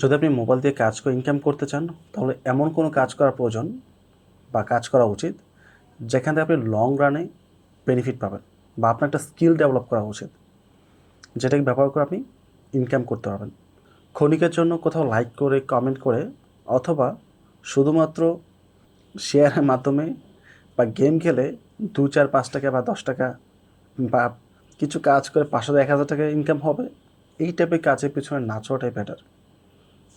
যদি আপনি মোবাইল দিয়ে কাজ করে ইনকাম করতে চান, তাহলে এমন কোনো কাজ করা প্রয়োজন বা কাজ করা উচিত যেখান থেকে আপনি লং রানে বেনিফিট পাবেন বা আপনার একটা স্কিল ডেভেলপ করা উচিত, যেটাকে ব্যবহার করে আপনি ইনকাম করতে পারবেন। ক্ষণিকের জন্য কোথাও লাইক করে কমেন্ট করে, অথবা শুধুমাত্র শেয়ারের মাধ্যমে বা গেম খেলে দু চার পাঁচ টাকা বা দশ টাকা বা কিছু কাজ করে পাঁচশো এক হাজার টাকা ইনকাম হবে, এই টাইপের কাজের পিছনে না ছোটাই বেটার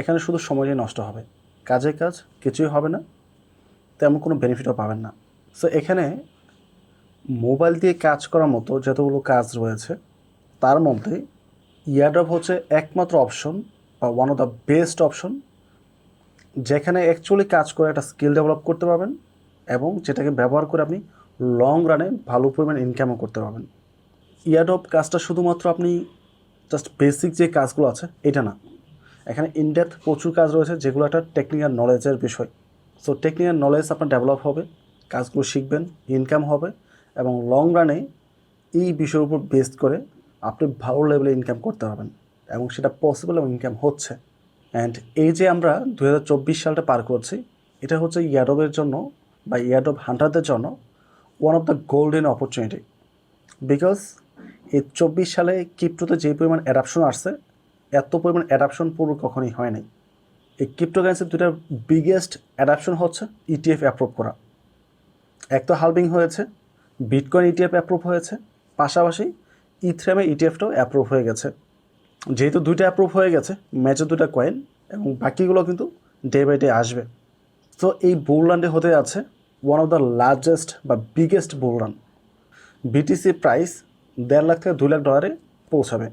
এখানে শুধু সময়টাই নষ্ট হবে। কাজের কাজ কিছুই হবে না, তেমন কোনো বেনিফিটও পাবেন না। সো এখানে মোবাইল দিয়ে কাজ করার মতো যতগুলো কাজ রয়েছে, তার মধ্যে ইয়ারড্রপ হচ্ছে একমাত্র অপশন বা one of the best option যেখানে অ্যাকচুয়ালি কাজ করে একটা স্কিল ডেভেলপ করতে পারবেন এবং যেটাকে ব্যবহার করে আপনি লং রানে ভালো পরিমাণ ইনকামও করতে পারবেন। ইয়ারড্রপ কাজটা শুধুমাত্র আপনি জাস্ট বেসিক যে কাজগুলো আছে, এটা না। এখানে ইনডেপথ প্রচুর কাজ রয়েছে, যেগুলো একটা টেকনিক্যাল নলেজের বিষয়। সো টেকনিক্যাল নলেজ আপনার ডেভেলপ হবে, কাজগুলো শিখবেন ইনকাম হবে, এবং লং রানে এই বিষয়ের উপর বেস্ট করে আপনি ভালো লেভেলে ইনকাম করতে পারবেন, এবং সেটা পসিবল এবং ইনকাম হচ্ছে। অ্যান্ড এই যে আমরা দু হাজার চব্বিশ সালটা পার করছি, এটা হচ্ছে ইয়াডবের জন্য বা ইয়াডব হান্টারদের জন্য one of the golden opportunity because এই চব্বিশ সালে ক্রিপ্টোতে যে পরিমাণ অ্যাডাপশন আসছে এত পরিমাণ অ্যাডাপশন পুরো কখনোই হয় নাই। এই ক্রিপ্টোকারেন্সির দুটার বিগেস্ট অ্যাডাপশন হচ্ছে E ইটিএফ অ্যাপ্রুভ করা। এক তো হালবিং হয়েছে বিটকয়েন ইটিএফ অ্যাপ্রুভ হয়েছে, পাশাপাশি ইথ্রেমের ইটিএফটাও অ্যাপ্রুভ হয়ে গেছে। যেহেতু দুইটা অ্যাপ্রুভ হয়ে গেছে ম্যাচের দুটা কয়েন এবং বাকিগুলো কিন্তু ডে বাই ডে আসবে। তো এই বোল্ডানটি হতে আছে ওয়ান অফ দ্য লার্জেস্ট বা বিগেস্ট বোল্ডান বিটিসি প্রাইস দেড় লাখ থেকে দুই লাখ ডলারে পৌঁছাবে।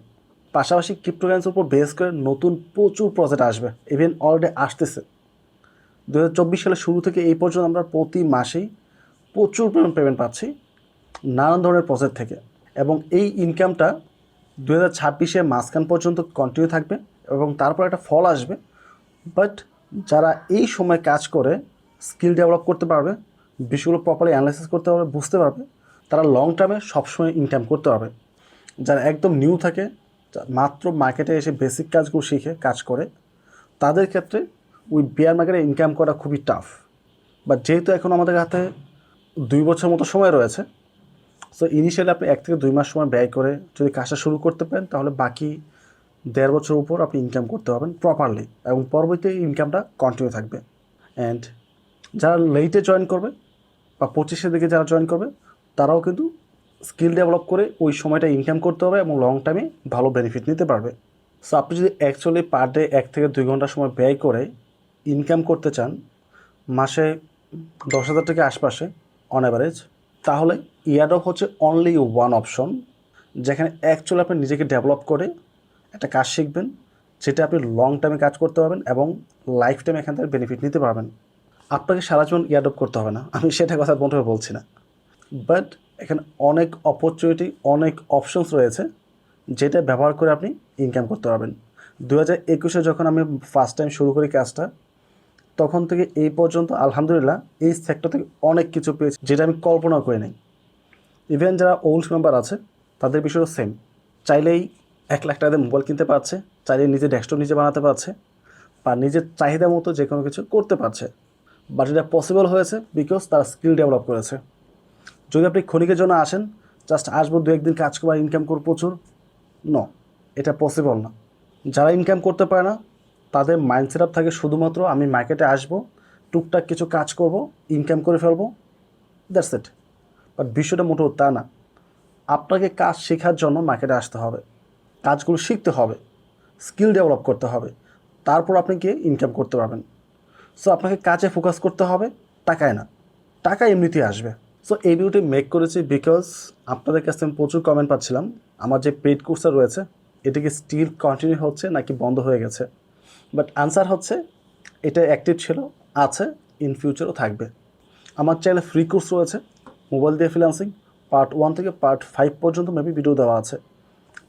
পাশাপাশি ক্রিপ্টোকারেন্সির উপর বেস করে নতুন প্রচুর প্রজেক্ট আসবে। ইভেন অলরেডি আসতেছে। দু সালের শুরু থেকে এই পর্যন্ত আমরা প্রতি মাসেই প্রচুর পরিমাণ পেমেন্ট পাচ্ছি নানান ধরনের প্রজেক্ট থেকে। এবং এই ইনকামটা দু হাজার ছাব্বিশে মাঝখান পর্যন্ত কন্টিনিউ থাকবে এবং তারপর একটা ফল আসবে। বাট যারা এই সময় কাজ করে স্কিল ডেভেলপ করতে পারবে, বিষয়গুলো প্রপারলি অ্যানালাইসিস করতে পারবে, বুঝতে পারবে, তারা লং টার্মে সবসময় ইনকাম করতে পারবে। যারা একদম নিউ থাকে মাত্র মার্কেটে এসে বেসিক কাজগুলো শিখে কাজ করে, তাদের ক্ষেত্রে ওই বিয়ার মার্কেটে ইনকাম করা খুবই টাফ বাট যেহেতু এখন আমাদের হাতে দুই বছর মতো সময় রয়েছে সো ইনিশিয়ালি আপনি এক থেকে দুই মাস সময় ব্যয় করে যদি কাজটা শুরু করতে পারেন, তাহলে বাকি দেড় বছর উপর আপনি ইনকাম করতে পারবেন প্রপারলি এবং পরবর্তী ইনকামটা কন্টিনিউ থাকবে. অ্যান্ড যারা লেটে জয়েন করবে বা পঁচিশের দিকে যারা জয়েন করবে, তারাও কিন্তু স্কিল ডেভেলপ করে ওই সময়টা ইনকাম করতে হবে এবং লং টাইমে ভালো বেনিফিট নিতে পারবে। সো আপনি যদি অ্যাকচুয়ালি পার ডে এক থেকে দুই ঘণ্টা সময় ব্যয় করে ইনকাম করতে চান, মাসে দশ হাজার টাকা আশপাশে অন অ্যাভারেজ তাহলে ইয়ারডপ হচ্ছে অনলি ওয়ান অপশন যেখানে অ্যাকচুয়ালি আপনি নিজেকে ডেভেলপ করে একটা কাজ শিখবেন, যেটা আপনি লং টাইমে কাজ করতে পারবেন এবং লাইফ টাইম এখান থেকে বেনিফিট নিতে পারবেন। আপনাকে সারা জীবন ইয়ারডপ করতে হবে না। আমি সেটা কথা বন্ধুভাবে বলছি না। বাট এখানে অনেক অপরচুনিটি অনেক অপশনস রয়েছে যেটা ব্যবহার করে আপনি ইনকাম করতে পারবেন। দু হাজার একুশে যখন আমি ফার্স্ট টাইম শুরু করি কাজটা, তখন থেকে এই পর্যন্ত আলহামদুলিল্লাহ এই সেক্টর থেকে অনেক কিছু পেয়েছি যেটা আমি কল্পনা করে নাই। ইভেন যারা ওল্ড মেম্বার আছে, তাদের বিষয়ও সেম চাইলেই এক লাখ টাকা দিয়ে মোবাইল কিনতে পারছে চাইলে নিজে ডেস্কটপ নিজে বানাতে পারছে বা নিজের চাহিদা মতো যে কোনো কিছু করতে পারছে। বাট এটা পসিবল হয়েছে বিকজ তারা স্কিল ডেভেলপ করেছে। যদি আপনি ক্ষণিকের জন্য আসেন জাস্ট আসব দু একদিন কাজ করব ইনকাম করব প্রচুর ন এটা পসিবল না। যারা ইনকাম করতে পারে না, তাদের মাইন্ড সেট থাকে শুধুমাত্র আমি মার্কেটে আসব, টুকটাক কিছু কাজ করব ইনকাম করে ফেলব দ্যাটস ইট বাট বিষয়টা মোটেও তা না। আপনাকে কাজ শেখার জন্য মার্কেটে আসতে হবে। কাজগুলো শিখতে হবে। স্কিল ডেভেলপ করতে হবে। তারপর আপনি গিয়ে ইনকাম করতে পারবেন। সো আপনাকে কাজে ফোকাস করতে হবে, টাকায় না। টাকা এমনিতেই আসবে। সো এই ভিডিওটি মেক করেছি বিকজ আপনাদের কাছে আমি প্রচুর কমেন্ট পাচ্ছিলাম। আমার যে পেড কোর্সটা রয়েছে, এটা কি স্টিল কন্টিনিউ হচ্ছে নাকি বন্ধ হয়ে গেছে? বাট আনসার হচ্ছে, এটা অ্যাক্টিভ ছিল, আছে ইন ফিউচারও থাকবে। আমার চ্যানেলে ফ্রি কোর্স রয়েছে মোবাইল দিয়ে ফ্রিল্যান্সিং পার্ট ওয়ান থেকে পার্ট ফাইভ পর্যন্ত মেবি ভিডিও দেওয়া আছে।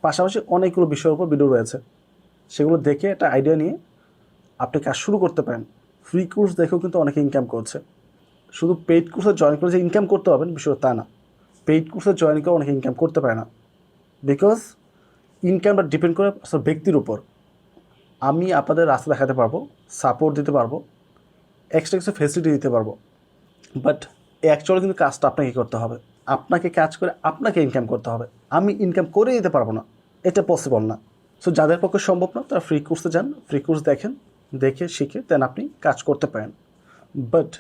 পাশাপাশি অনেকগুলো বিষয়ের উপর ভিডিও রয়েছে। সেগুলো দেখে একটা আইডিয়া নিয়ে আপনি কাজ শুরু করতে পারেন। ফ্রি কোর্স দেখেও কিন্তু অনেকে ইনকাম করছে। শুধু পেইড কোর্সে জয়েন করে যে ইনকাম করতে পারবেন বিষয় তা না। পেইড কোর্সে জয়েন করে অনেকে ইনকাম করতে পারে না। বিকজ ইনকামটা ডিপেন্ড করে আসলে ব্যক্তির উপর। আমি আপনাদের রাস্তা দেখাতে পারব সাপোর্ট দিতে পারব এক্সট্রা কিছু ফেসিলিটি দিতে পারব। বাট অ্যাকচুয়ালি কিন্তু কাজটা আপনাকে করতে হবে। আপনাকে কাজ করে আপনাকে ইনকাম করতে হবে। আমি ইনকাম করে দিতে পারব না। এটা পসিবল না। সো যাদের পক্ষে সম্ভব না, তারা ফ্রি কোর্সে যান ফ্রি কোর্স দেখেন, দেখে শিখে দেন আপনি কাজ করতে পারেন। বাট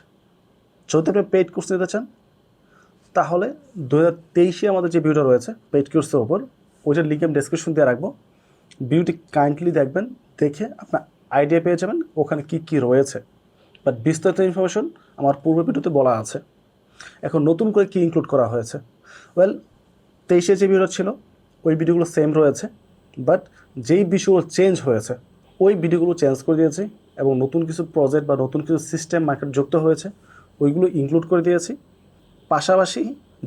যদি আপনি পেইড কোর্স নিতে চান, তাহলে দু হাজার তেইশে আমাদের যে ভিডিও রয়েছে পেইড কোর্সের ওপর ওইটার লিঙ্ক আমি ডেসক্রিপশন দিয়ে রাখব ভিডিওটি কাইন্ডলি দেখবেন, দেখে আপনার আইডিয়া পেয়ে যাবেন ওখানে কি কি রয়েছে। বাট বিস্তারিত ইনফরমেশন আমার পূর্ব ভিডিওতে বলা আছে। এখন নতুন করে কি ইনক্লুড করা হয়েছে? ওয়েল তেইশে যে ভিডিও ছিল, ওই ভিডিওগুলো সেম রয়েছে বাট যেই বিষয়গুলো চেঞ্জ হয়েছে, ওই ভিডিওগুলো চেঞ্জ করে দিয়েছি এবং নতুন কিছু প্রজেক্ট বা নতুন কিছু সিস্টেম মার্কেট যুক্ত হয়েছে ওইগুলো ইনক্লুড করে দিয়েছি। পাশাপাশি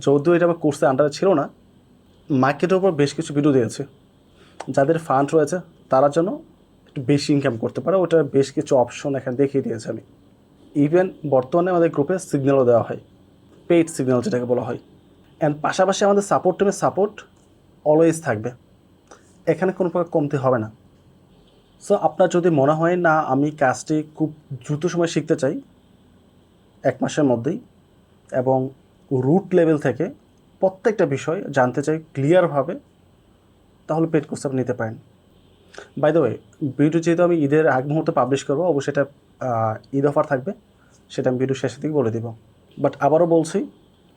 যদিও এটা আমার কোর্সের আন্ডারে ছিল না মার্কেটের উপর বেশ কিছু ভিডিও দিয়েছে। যাদের ফান্ড রয়েছে, তারা যেন একটু বেশি ইনকাম করতে পারে ওটার বেশ কিছু অপশন এখানে দেখিয়ে দিয়েছে আমি। ইভেন বর্তমানে আমাদের গ্রুপে সিগন্যালও দেওয়া হয় পেইড সিগন্যাল যেটাকে বলা হয়। অ্যান্ড পাশাপাশি আমাদের সাপোর্ট টিমের সাপোর্ট অলওয়েজ থাকবে। এখানে কোনো প্রকার কমতি হবে না। সো আপনার যদি মনে হয় না আমি কাজটি খুব দ্রুত সময় শিখতে চাই এক মাসের মধ্যেই এবং রুট লেভেল থেকে প্রত্যেকটা বিষয় জানতে চাই ক্লিয়ারভাবে তাহলে পেড কোর্স আপনি নিতে পারেন। বাই দ্য ওয়ে ভিডিও যেহেতু আমি ঈদের আগ মুহূর্তে পাবলিশ করব, অবশ্যই এটা ঈদ অফার থাকবে, সেটা আমি ভিডিও শেষের দিকে বলে দিব। বাট আবারও বলছি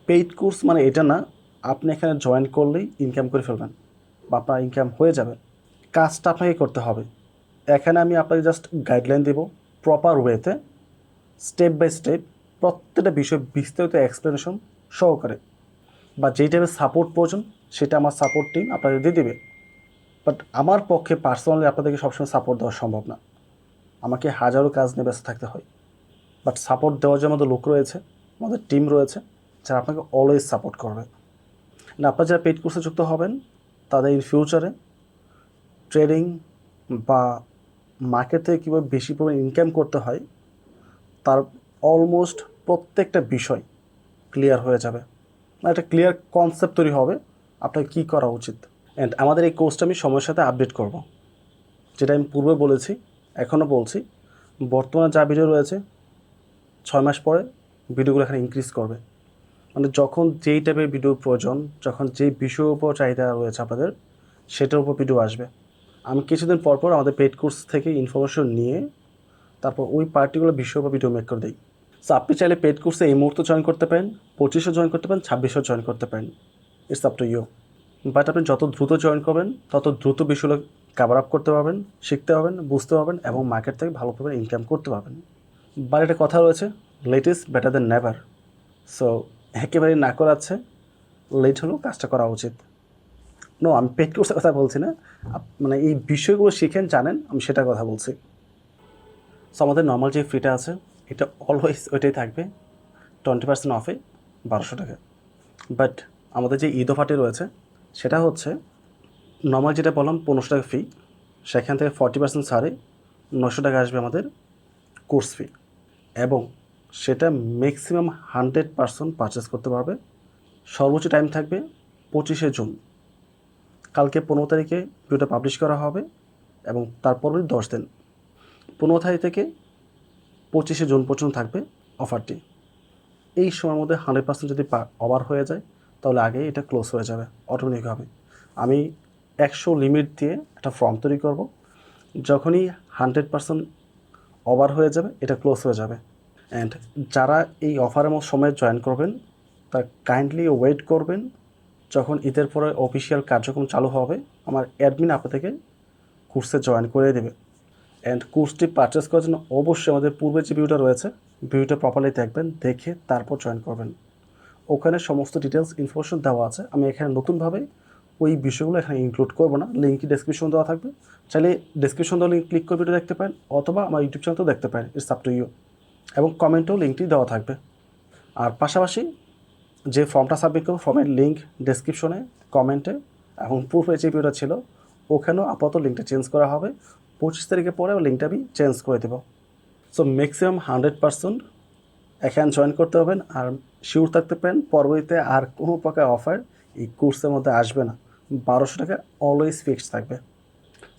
পেইড কোর্স মানে এটা না, আপনি এখানে জয়েন করলেই ইনকাম করে ফেলবেন বা আপনার ইনকাম হয়ে যাবে। কাজটা আপনাকে করতে হবে। এখানে আমি আপনাকে জাস্ট গাইডলাইন দেব প্রপার ওয়েতে স্টেপ বাই স্টেপ প্রত্যেকটা বিষয় বিস্তারিত এক্সপ্লেনেশন সহকারে। বা যেই টাইপের সাপোর্ট প্রয়োজন, সেটা আমার সাপোর্ট টিম আপনাদের দিয়ে দেবে। বাট আমার পক্ষে পার্সোনালি আপনাদেরকে সবসময় সাপোর্ট দেওয়া সম্ভব না। আমাকে হাজারো কাজ নিয়ে ব্যস্ত থাকতে হয়। বাট সাপোর্ট দেওয়ার যে আমাদের লোক রয়েছে, আমাদের টিম রয়েছে, যারা আপনাকে অলওয়েজ সাপোর্ট করবে। না আপনারা যারা পেড কোর্সে যুক্ত হবেন, তাদের ইন ফিউচারে ট্রেডিং বা মার্কেট থেকে কীভাবে বেশি পরিমাণ ইনকাম করতে হয়, তার অলমোস্ট প্রত্যেকটা বিষয় ক্লিয়ার হয়ে যাবে। একটা ক্লিয়ার কনসেপ্ট তৈরি হবে, আপনার কী করা উচিত। অ্যান্ড আমাদের এই কোর্সটা আমি সময়ের সাথে আপডেট করব। যেটা আমি পূর্বে বলেছি, এখনও বলছি, বর্তমানে যা ভিডিও রয়েছে, ছয় মাস পরে ভিডিওগুলো এখানে ইনক্রিজ করবে। মানে যখন যেই টাইপের ভিডিও প্রয়োজন, যখন যেই বিষয়ের উপর চাহিদা রয়েছে আপনাদের, সেটার উপর ভিডিও আসবে। আমি কিছুদিন পর আমাদের পেড কোর্স থেকে ইনফরমেশন নিয়ে, তারপর ওই পার্টিকুলার বিষয়ের উপর ভিডিও মেক করে দিই। সো আপনি চাইলে পেড কোর্সে এই মুহূর্তে জয়েন করতে পারেন, পঁচিশে জয়েন করতে পারেন ছাব্বিশেও জয়েন করতে পারেন। It's up to you but আপনি যত দ্রুত জয়েন করবেন, তত দ্রুত বিষয়গুলো কাভার আপ করতে পারবেন, শিখতে পারবেন, বুঝতে পারবেন এবং মার্কেট থেকে ভালো পরিমাণে ইনকাম করতে পারবেন। বাট একটা কথা রয়েছে late is better than never so একেবারেই না করাচ্ছে লেট হলেও কাজটা করা উচিত। নো আমি পেড কোর্সের কথা বলছি না। মানে এই বিষয়গুলো শিখেন, জানেন, আমি সেটা কথা বলছি। সো আমাদের নর্মাল যে ফ্রিটা আছে এটা অলওয়েজ ওইটাই থাকবে টোয়েন্টি পার্সেন্ট অফে বারোশো টাকা। বাট আমাদের যে ঈদ অফারটি রয়েছে, সেটা হচ্ছে নর্মাল যেটা বললাম, পনেরোশো টাকা ফি সেখান থেকে ফর্টি পার্সেন্ট ছাড়ে নশো টাকা আসবে আমাদের কোর্স ফি এবং সেটা ম্যাক্সিমাম হান্ড্রেড পার্সেন্ট পারচেস করতে পারবে। সর্বোচ্চ টাইম থাকবে পঁচিশে জুন। কালকে পনেরো তারিখে ভিডিওটা পাবলিশ করা হবে এবং তারপরে দশ দিন। পনেরো তারিখ থেকে পঁচিশে জুন পর্যন্ত থাকবে অফারটি। এই সময়ের মধ্যে হান্ড্রেড পার্সেন্ট যদি ওভার হয়ে যায়, তাহলে আগে এটা ক্লোজ হয়ে যাবে অটোমেটিক হবে আমি একশো লিমিট দিয়ে একটা ফর্ম তৈরি করব। যখনই হান্ড্রেড পার্সেন্ট ওভার হয়ে যাবে, এটা ক্লোজ হয়ে যাবে। অ্যান্ড যারা এই অফারের সময় জয়েন করবেন তা কাইন্ডলি ওয়েট করবেন। যখন ঈদের পরে অফিসিয়াল কার্যক্রম চালু হবে, আমার অ্যাডমিন আপনাদেরকে কোর্সে জয়েন করে দেবে। অ্যান্ড কোর্সটি পারচেস করার জন্য অবশ্যই আমাদের পূর্বে যে ভিউটা রয়েছে, ভিউটা প্রপারলি দেখবেন, দেখে তারপর জয়েন করবেন। ওখানে সমস্ত ডিটেলস ইনফরমেশন দেওয়া আছে। আমি এখানে নতুনভাবে ওই বিষয়গুলো এখানে ইনক্লুড করব না। লিঙ্কটি ডেসক্রিপশন দেওয়া থাকবে। চাইলে ডেসক্রিপশন দেওয়া লিঙ্ক ক্লিক করে ভিডিও দেখতে পারেন, অথবা আমার ইউটিউব চ্যানেলও দেখতে পারেন। ইটস আপ টু ইউ এবং কমেন্টেও লিঙ্কটি দেওয়া থাকবে। আর পাশাপাশি যে ফর্মটা সাবমিট করব ফর্মের লিঙ্ক ডেসক্রিপশনে কমেন্টে এবং পূর্বে যে ভিডিওটা ছিল, ওখানেও আপাতত লিঙ্কটা চেঞ্জ করা হবে। পঁচিশ তারিখের পরে লিঙ্কটা আমি চেঞ্জ করে দেবো। সো ম্যাক্সিমাম হান্ড্রেড পার্সেন্ট এখানে জয়েন করতে হবেন আর শিওর থাকতে পারেন পরবর্তীতে আর কোনো প্রকার অফার এই কোর্সের মধ্যে আসবে না। বারোশো টাকা অলওয়েজ ফিক্সড থাকবে।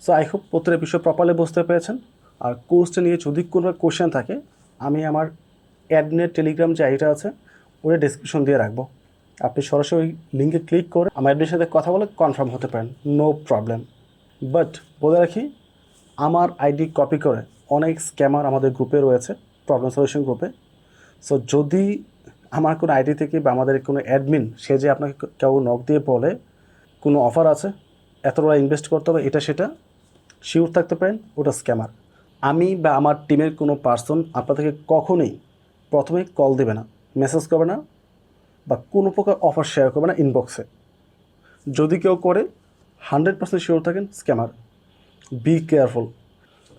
সো আই হোপ প্রত্যেকটা বিষয় প্রপারলি বুঝতে পেরেছেন। আর কোর্সটা নিয়ে যদি কোনো কোশ্চেন থাকে, আমি আমার অ্যাডমিনের টেলিগ্রাম যে আইডিটা আছে, ওটা ডিসক্রিপশন দিয়ে রাখব। আপনি সরাসরি ওই লিঙ্কে ক্লিক করে আমার অ্যাডমিনের সাথে কথা বলে কনফার্ম হতে পারেন। নো প্রবলেম বাট বলে রাখি আমার আইডি কপি করে অনেক স্ক্যামার আমাদের গ্রুপে রয়েছে প্রবলেম সলিউশন গ্রুপে সো যদি আমার কোনো আইডি থেকে বা আমাদের কোনো অ্যাডমিন সে যে আপনাকে কেউ নক দিয়ে বলে, কোনো অফার আছে এত টাকা ইনভেস্ট করতে হবে, এটা সেটা শিওর থাকতে পারেন, ওটা স্ক্যামার আমি বা আমার টিমের কোনো পার্সন আপনাদেরকে কখনোই প্রথমে কল দেবে না মেসেজ করবে না, বা কোনো প্রকার অফার শেয়ার করবে না ইনবক্সে যদি কেউ করে হান্ড্রেড পার্সেন্ট শিওর থাকেন স্ক্যামার কেয়ারফুল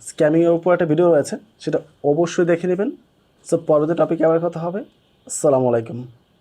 স্ক্যামিংয়ের উপর একটা ভিডিও রয়েছে, সেটা অবশ্যই দেখে নেবেন। সো পরবর্তী টপিকে আবার কথা হবে। আসসালামু আলাইকুম